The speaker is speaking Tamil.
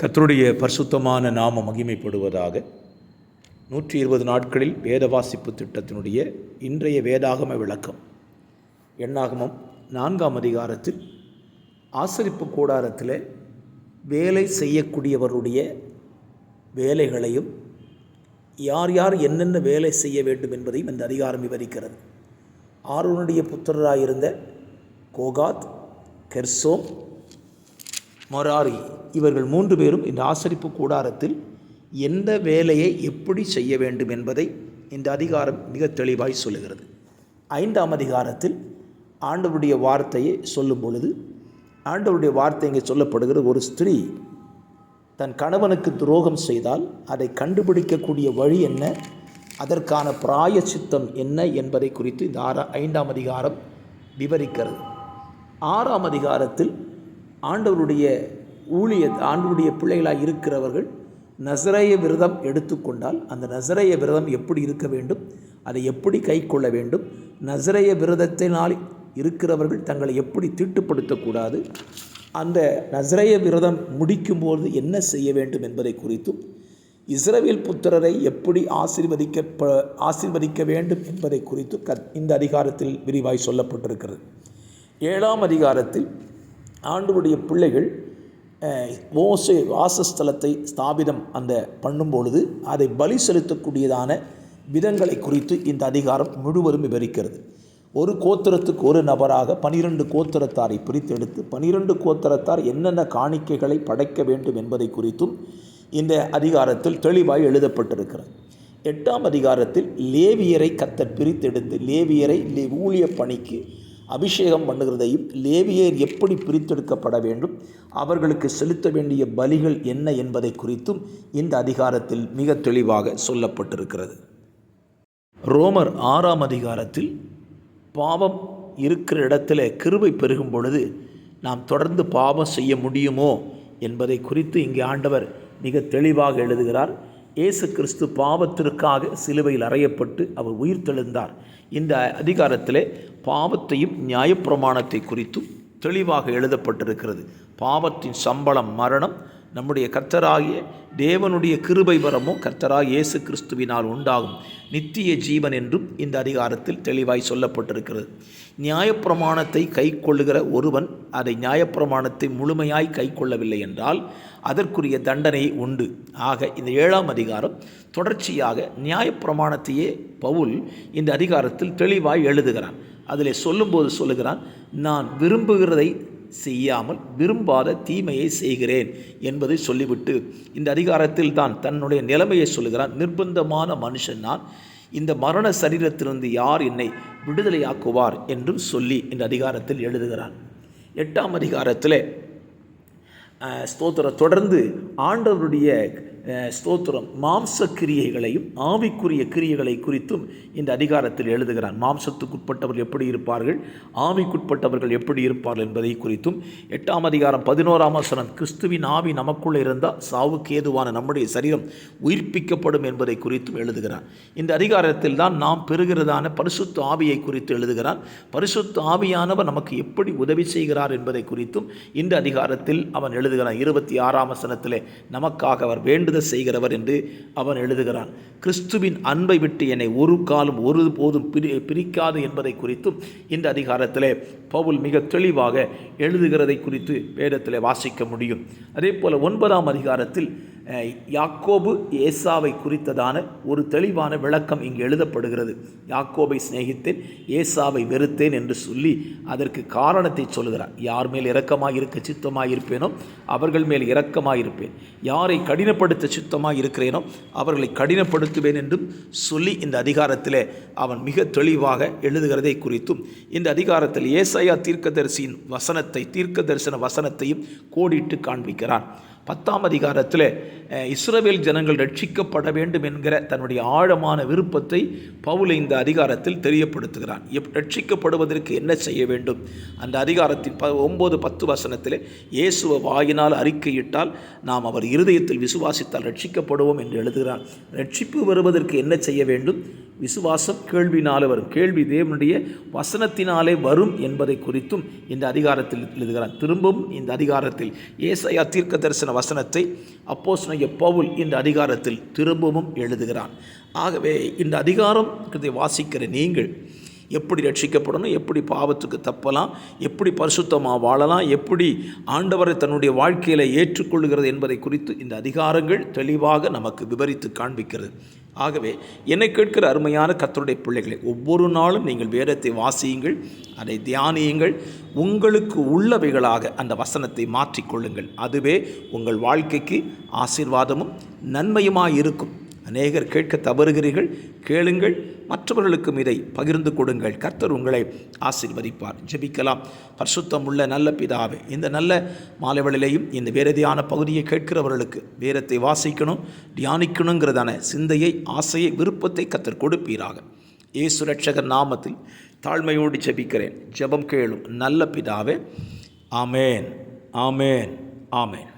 கத்தருடைய பரிசுத்தமான நாம மகிமைப்படுவதாக நூற்றி இருபது நாட்களில் வேத வாசிப்பு திட்டத்தினுடைய இன்றைய வேதாகம விளக்கம். எண்ணாகமம் நான்காம் அதிகாரத்தில் ஆசரிப்பு கூடாரத்தில் வேலை செய்யக்கூடியவருடைய வேலைகளையும் யார் யார் என்னென்ன வேலை செய்ய வேண்டும் என்பதையும் இந்த அதிகாரம் விவரிக்கிறது. ஆரோனுடைய புத்திரராயிருந்த கோகாத் கெர்சோம் மொராரி. இவர்கள் மூன்று பேரும் இந்த ஆசரிப்பு கூடாரத்தில் எந்த வேலையை எப்படி செய்ய வேண்டும் என்பதை இந்த அதிகாரம் மிக தெளிவாய் சொல்லுகிறது. ஐந்தாம் அதிகாரத்தில் ஆண்டவருடைய வார்த்தையை சொல்லும் பொழுது ஆண்டவருடைய வார்த்தை இங்கே சொல்லப்படுகிறது ஒரு ஸ்திரீ தன் கணவனுக்கு துரோகம் செய்தால் அதை கண்டுபிடிக்கக்கூடிய வழி என்ன அதற்கான பிராய சித்தம் என்ன என்பதை குறித்து இந்த ஆறா ஐந்தாம் அதிகாரம் விவரிக்கிறது. ஆறாம் அதிகாரத்தில் ஆண்டவருடைய ஊழிய ஆண்டவருடைய பிள்ளைகளாக இருக்கிறவர்கள் நசரைய விரதம் எடுத்துக்கொண்டால் அந்த நசரைய விரதம் எப்படி இருக்க வேண்டும் அதை எப்படி கை கொள்ள வேண்டும் நசரைய விரதத்தினால் இருக்கிறவர்கள் தங்களை எப்படி தீட்டுப்படுத்தக்கூடாது அந்த நசரைய விரதம் முடிக்கும்போது என்ன செய்ய வேண்டும் என்பதை குறித்தும் இஸ்ரவேல் புத்திரரை எப்படி ஆசீர்வதிக்க ஆசீர்வதிக்க வேண்டும் என்பதை குறித்தும் க இந்த அதிகாரத்தில் விரிவாய் சொல்லப்பட்டிருக்கிறது. ஏழாம் அதிகாரத்தில் ஆண்டவருடைய பிள்ளைகள் மோசை மோசே வாசஸ்தலத்தை ஸ்தாபிதம் அந்த பண்ணும் பொழுது அதை பலி செலுத்தக்கூடியதான விதங்களை குறித்து இந்த அதிகாரம் முழுவதும் விவரிக்கிறது. ஒரு கோத்திரத்துக்கு ஒரு நபராக பனிரெண்டு கோத்திரத்தாரை பிரித்தெடுத்து பனிரெண்டு கோத்திரத்தார் என்னென்ன காணிக்கைகளை படைக்க வேண்டும் என்பதை குறித்தும் இந்த அதிகாரத்தில் தெளிவாய் எழுதப்பட்டிருக்கிறது. எட்டாம் அதிகாரத்தில் லேவியரை கத்தர் பிரித்தெடுத்து லேவியரை ஊழிய பணிக்கு அபிஷேகம் பண்ணுகிறதையும் லேவியர் எப்படி பிரித்தெடுக்கப்பட வேண்டும் அவர்களுக்கு செலுத்த வேண்டிய பலிகள் என்ன என்பதை குறித்தும் இந்த அதிகாரத்தில் மிக தெளிவாக சொல்லப்பட்டிருக்கிறது. ரோமர் ஆறாம் அதிகாரத்தில் பாவம் இருக்கிற இடத்துல கிருபை பெருகும் பொழுது நாம் தொடர்ந்து பாவம் செய்ய முடியுமோ என்பதை குறித்து இங்கே ஆண்டவர் மிக தெளிவாக எழுதுகிறார். இயேசு கிறிஸ்து பாவத்திற்காக சிலுவையில் அறையப்பட்டு அவர் உயிர் தெழுந்தார். இந்த அதிகாரத்திலே பாவத்தையும் நியாயப்பிரமாணத்தை குறித்தும் தெளிவாக எழுதப்பட்டிருக்கிறது. பாவத்தின் சம்பளம் மரணம் நம்முடைய கர்த்தராகிய தேவனுடைய கிருபை வரமும் கர்த்தராக இயேசு கிறிஸ்துவினால் உண்டாகும். நித்திய ஜீவன் என்றும் இந்த அதிகாரத்தில் தெளிவாய் சொல்லப்பட்டிருக்கிறது. நியாயப்பிரமாணத்தை கை கொள்ளுகிற ஒருவன் அதை நியாயப்பிரமாணத்தை முழுமையாய் கை கொள்ளவில்லை என்றால் அதற்குரிய தண்டனை உண்டு. ஆக இந்த ஏழாம் அதிகாரம் தொடர்ச்சியாக நியாயப்பிரமாணத்தையே பவுல் இந்த அதிகாரத்தில் தெளிவாய் எழுதுகிறான். அதில் சொல்லும்போது சொல்லுகிறான் நான் விரும்புகிறதை செய்யாமல் விரும்பாத தீமையை செய்கிறேன் என்பதை சொல்லிவிட்டு இந்த அதிகாரத்தில் தான் தன்னுடைய நிலைமையை சொல்லுகிறான். நிர்பந்தமான மனுஷன் நான். இந்த மரண சரீரத்திலிருந்து யார் என்னை விடுதலையாக்குவார் என்றும் சொல்லி இந்த அதிகாரத்தில் எழுதுகிறான். எட்டாம் அதிகாரத்தில் ஸ்தோத்திர தொடர்ந்து ஆண்டவருடைய ஸ்தோத்திரம். மாம்ச கிரியைகளையும் ஆவிக்குரிய கிரியைகளை குறித்தும் இந்த அதிகாரத்தில் எழுதுகிறான். மாம்சத்துக்குட்பட்டவர்கள் எப்படி இருப்பார்கள்? ஆவிக்குட்பட்டவர்கள் எப்படி இருப்பார்கள் என்பதை குறித்தும் எட்டாம் அதிகாரம் பதினோராம் வசனம் கிறிஸ்துவின் ஆவி நமக்குள்ளே இருந்தால் சாவுக்கு ஏதுவான நம்முடைய சரீரம் உயிர்ப்பிக்கப்படும் என்பதை குறித்தும் எழுதுகிறான். இந்த அதிகாரத்தில் தான் நாம் பெறுகிறதான பரிசுத்த ஆவியை குறித்து எழுதுகிறான். பரிசுத்த ஆவியானவர் நமக்கு எப்படி உதவி செய்கிறார் என்பதை குறித்தும் இந்த அதிகாரத்தில் அவன் எழுதுகிறான். இருபத்தி ஆறாம் வசனத்திலே நமக்காக அவர் வேண்டுதல் செய்கிறவர் என்று அவன் எழுதுகிறான். கிறிஸ்துவின் அன்பை விட்டு என்னை ஒரு காலம் ஒரு போதும் பிரி பிரிக்காது என்பதை குறித்தும் இந்த அதிகாரத்தில் பவுல் மிக தெளிவாக எழுதுகிறதை குறித்து வேதத்தில் வாசிக்க முடியும். அதே போல் ஒன்பதாம் அதிகாரத்தில் யாக்கோபு ஏசாவை குறித்ததான ஒரு தெளிவான விளக்கம் இங்கு எழுதப்படுகிறது. யாக்கோபை சிநேகித்தேன் ஏசாவை வெறுத்தேன் என்று சொல்லி அதற்கு காரணத்தை சொல்கிறார் யார் மேல் இரக்கமாக இருக்க சித்தமாக இருப்பேனோ அவர்கள் மேல் இரக்கமாக இருப்பேன் யாரை கடினப்படுத்த சித்தமாக இருக்கிறேனோ அவர்களை கடினப்படுத்துவேன் என்றும் சொல்லி இந்த அதிகாரத்தில் அவன் மிக தெளிவாக எழுதுகிறதை குறித்தும் இந்த அதிகாரத்தில் ஏசாயா தீர்க்கதரிசியின் வசனத்தை தீர்க்க தரிசன வசனத்தையும் கோடிட்டு காண்பிக்கிறான். பத்தாம் அதிகாரத்தில் இஸ்ரவேல் ஜனங்கள் ரட்சிக்கப்பட வேண்டும் என்கிற தன்னுடைய ஆழமான விருப்பத்தை பவுல் இந்த அதிகாரத்தில் தெரியப்படுத்துகிறான். எப் ரட்சிக்கப்படுவதற்கு என்ன செய்ய வேண்டும்? அந்த அதிகாரத்தின் ப ஒம்பது பத்து வசனத்தில் இயேசுவ வாயினால் அறிக்கையிட்டால் நாம் அவர் இருதயத்தில் விசுவாசித்தால் ரட்சிக்கப்படுவோம் என்று எழுதுகிறான். ரட்சிப்பு வருவதற்கு என்ன செய்ய வேண்டும்? விசுவாசம் கேள்வினாலே வரும். கேள்வி தேவனுடைய வசனத்தினாலே வரும் என்பதை குறித்தும் இந்த அதிகாரத்தில் எழுதுகிறார் திரும்பவும் இந்த அதிகாரத்தில் ஏசையா தீர்க்க தரிசன வசனத்தை அப்போஸ்தலனாகிய பவுல் இந்த அதிகாரத்தில் திரும்பவும் எழுதுகிறான். ஆகவே இந்த அதிகாரம் வாசிக்கிற நீங்கள் எப்படி ரட்சிக்கப்படணும் எப்படி பாவத்துக்கு தப்பலாம் எப்படி பரிசுத்தமாக வாழலாம் எப்படி ஆண்டவரை தன்னுடைய வாழ்க்கையில் ஏற்றுக்கொள்கிறது என்பதை குறித்து இந்த அதிகாரங்கள் தெளிவாக நமக்கு விவரித்து காண்பிக்கிறது. ஆகவே என்னை கேட்கிற அருமையான கத்தருடைய பிள்ளைகளை ஒவ்வொரு நாளும் நீங்கள் வேதத்தை வாசியுங்கள் அதை தியானியுங்கள். உங்களுக்கு உள்ளவைகளாக அந்த வசனத்தை மாற்றிக்கொள்ளுங்கள். அதுவே உங்கள் வாழ்க்கைக்கு ஆசீர்வாதமும் நன்மையுமாக இருக்கும் அநேகர் கேட்க தவறுகிறீர்கள் கேளுங்கள் மற்றவர்களுக்கும் இதை பகிர்ந்து கொடுங்கள். கர்த்தர் உங்களை ஆசீர்வதிப்பார். ஜெபிக்கலாம். பரிசுத்தம் உள்ள நல்ல பிதாவே இந்த நல்ல மாலைவளிலையும் இந்த வேரதியான பகுதியை கேட்கிறவர்களுக்கு வேரத்தை வாசிக்கணும் தியானிக்கணுங்கிறதான சிந்தையை ஆசையை விருப்பத்தை கத்தர் கொடுப்பீராக. இயேசு ரட்சகர் நாமத்தில் தாழ்மையோடு ஜெபிக்கிறேன். ஜெபம் கேளும் நல்ல பிதாவே ஆமேன் ஆமேன் ஆமேன்.